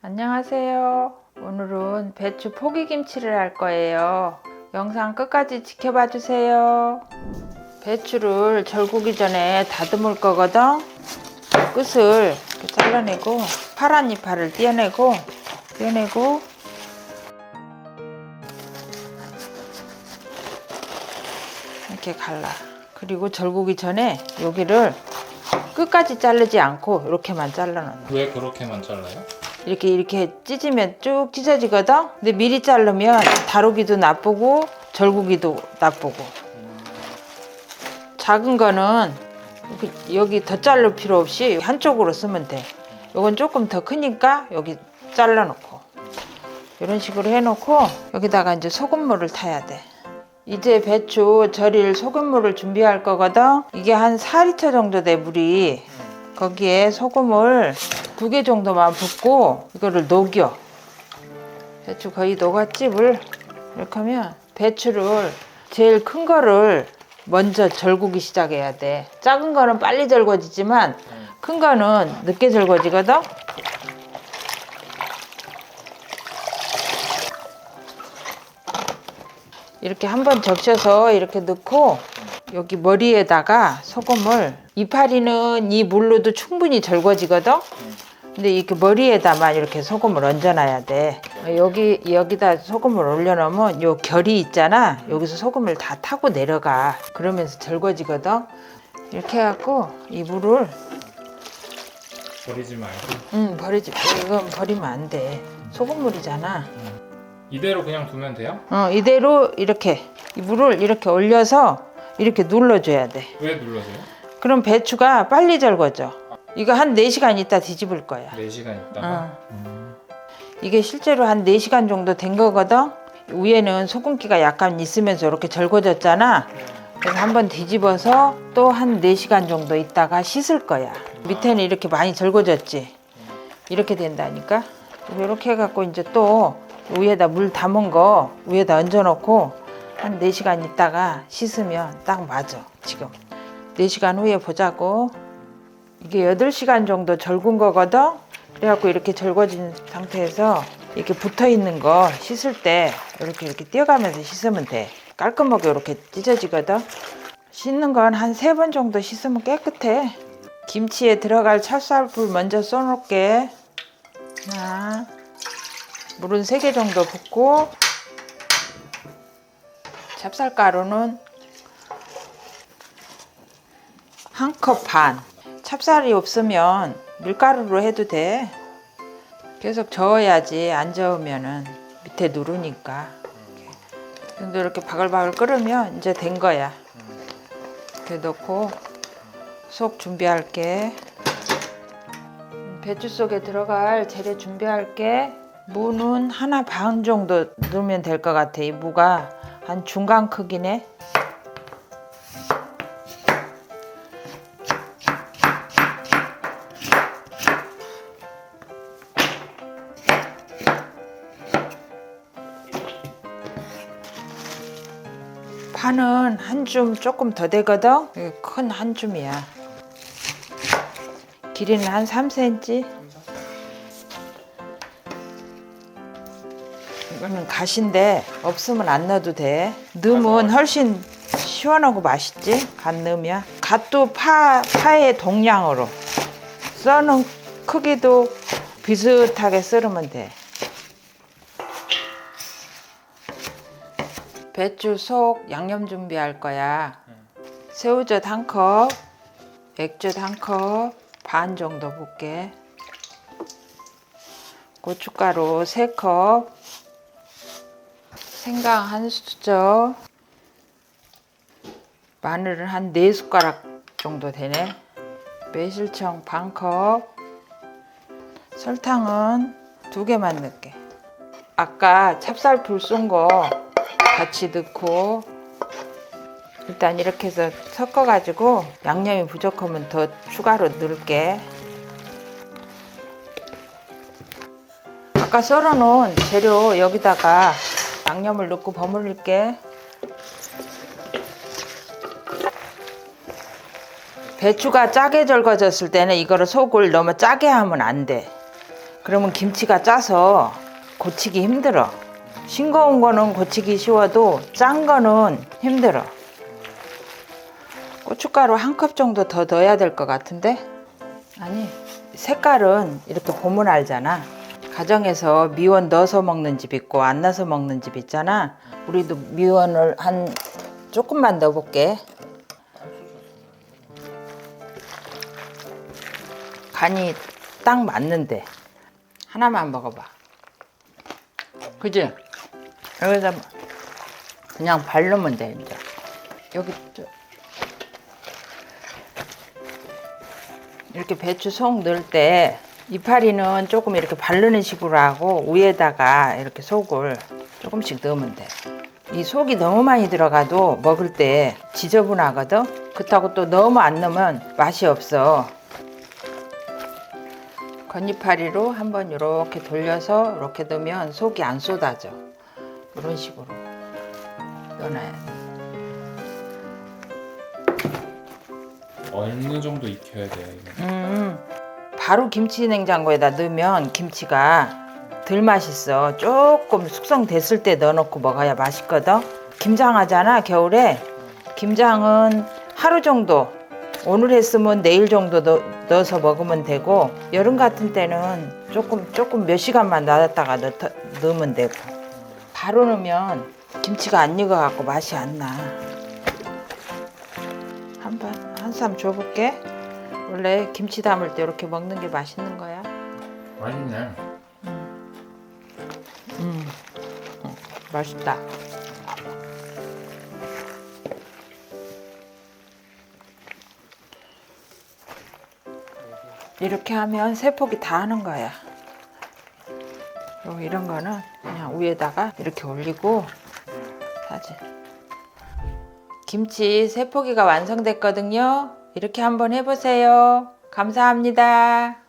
안녕하세요. 오늘은 배추 포기김치를 할 거예요. 영상 끝까지 지켜봐 주세요. 배추를 절구기 전에 다듬을 거거든. 끝을 이렇게 잘라내고 파란 이파를 떼어내고 떼어내고 이렇게 갈라. 그리고 절구기 전에 여기를 끝까지 자르지 않고 이렇게만 잘라놓는. 왜 그렇게만 잘라요? 이렇게 이렇게 찢으면 쭉 찢어지거든. 근데 미리 자르면 다루기도 나쁘고 절구기도 나쁘고. 작은 거는 여기, 더 자를 필요 없이 한쪽으로 쓰면 돼. 요건 조금 더 크니까 여기 잘라놓고 이런 식으로 해놓고 여기다가 이제 소금물을 타야 돼. 이제 배추 절일 소금물을 준비할 거거든. 이게 한 4리터 정도 돼 물이. 거기에 소금을 두 개 정도만 붓고 이거를 녹여. 배추 거의 녹았지 물. 이렇게 하면 배추를 제일 큰 거를 먼저 절구기 시작해야 돼. 작은 거는 빨리 절거지지만 큰 거는 늦게 절거지거든. 이렇게 한번 적셔서 이렇게 넣고 여기 머리에다가 소금을 이파리는 이 물로도 충분히 절거지거든. 근데 이렇게 머리에다만 이렇게 소금을 얹어놔야 돼. 여기 여기다 소금을 올려놓으면 요 결이 있잖아. 여기서 소금을 다 타고 내려가. 그러면서 절거지거든. 이렇게 해갖고 이 물을 버리지 말고 응 버리지. 이건 버리면 안 돼. 소금물이잖아. 이대로 그냥 두면 돼요? 어 이대로 이렇게 이 물을 이렇게 올려서 이렇게 눌러줘야 돼. 왜 눌러줘요? 그럼 배추가 빨리 절거져. 이거 한 4시간 있다 뒤집을 거야. 4시간 있다가 어. 이게 실제로 한 4시간 정도 된 거거든. 위에는 소금기가 약간 있으면서 이렇게 절거졌잖아. 그래서 한번 뒤집어서 또 한 4시간 정도 있다가 씻을 거야. 밑에는 이렇게 많이 절거졌지. 이렇게 된다니까. 이렇게 해갖고 이제 또 위에다 물 담은 거 위에다 얹어놓고 한 4시간 있다가 씻으면 딱 맞아. 지금. 4시간 후에 보자고. 이게 8시간 정도 절군 거거든. 그래갖고 이렇게 절거진 상태에서 이렇게 붙어 있는 거 씻을 때 이렇게 이렇게 띄어가면서 씻으면 돼. 깔끔하게 이렇게 찢어지거든. 씻는 건 한 세 번 정도 씻으면 깨끗해. 김치에 들어갈 찹쌀풀 먼저 써놓을게. 하나, 물은 세 개 정도 붓고 찹쌀가루는 한 컵 반. 찹쌀이 없으면 밀가루로 해도 돼. 계속 저어야지 안 저으면은 밑에 누르니까. 근데 이렇게 바글바글 끓으면 이제 된 거야. 이렇게 넣고 속 준비할게. 음, 배추 속에 들어갈 재료 준비할게. 무는 하나 반 정도 넣으면 될 것 같아. 이 무가 한 중간 크기네. 파는 한 줌 조금 더 되거든. 큰 한 줌이야. 길이는 한 3cm. 이거는 갓인데 없으면 안 넣어도 돼. 넣으면 훨씬 시원하고 맛있지. 갓 넣으면. 갓도 파 파의 동량으로 써는 크기도 비슷하게 썰으면 돼. 배추 속 양념 준비할 거야. 새우젓 한 컵, 액젓 한 컵, 반 정도 붓게. 고춧가루 세 컵, 생강 한 수저, 마늘을 한 네 숟가락 정도 되네. 매실청 반 컵, 설탕은 두 개만 넣게. 아까 찹쌀풀 쏜 거 같이 넣고 일단 이렇게 해서 섞어 가지고 양념이 부족하면 더 추가로 넣을게 아까 썰어 놓은 재료 여기다가 양념을 넣고 버무릴게 배추가 짜게 절거졌을 때는 이거를 속을 너무 짜게 하면 안 돼 그러면 김치가 짜서 고치기 힘들어. 싱거운 거는 고치기 쉬워도 짠 거는 힘들어. 고춧가루 한 컵 정도 더 넣어야 될 것 같은데? 아니, 색깔은 이렇게 보면 알잖아. 가정에서 미원 넣어서 먹는 집 있고 안 넣어서 먹는 집 있잖아. 우리도 미원을 한 조금만 넣어볼게. 간이 딱 맞는데 하나만 먹어봐. 그지? 여기다 그냥 바르면 돼 이제. 여기 좀 이렇게 배추 속 넣을 때 이파리는 조금 이렇게 바르는 식으로 하고 위에다가 이렇게 속을 조금씩 넣으면 돼. 이 속이 너무 많이 들어가도 먹을 때 지저분하거든. 그렇다고 또 너무 안 넣으면 맛이 없어. 건이파리로 한번 이렇게 돌려서 이렇게 넣으면 속이 안 쏟아져. 이런 식으로 넣어놔야 돼. 어느 정도 익혀야 돼요 이거? 음, 바로 김치 냉장고에다 넣으면 김치가 덜 맛있어. 조금 숙성됐을 때 넣어놓고 먹어야 맛있거든. 김장 하잖아 겨울에. 김장은 하루 정도. 오늘 했으면 내일 정도 넣, 넣어서 먹으면 되고 여름 같은 때는 조금 조금 몇 시간만 놔뒀다가 넣, 넣으면 되고 바로 넣으면 김치가 안 익어갖고 맛이 안 나. 한 번 한쌈 줘볼게. 원래 김치 담을 때 이렇게 먹는 게 맛있는 거야. 맛있네 음, 어, 맛있다. 이렇게 하면 세 포기 다 하는 거야. 요 이런 거는 그냥 위에다가 이렇게 올리고 사진. 김치 세 포기가 완성됐거든요. 이렇게 한번 해보세요. 감사합니다.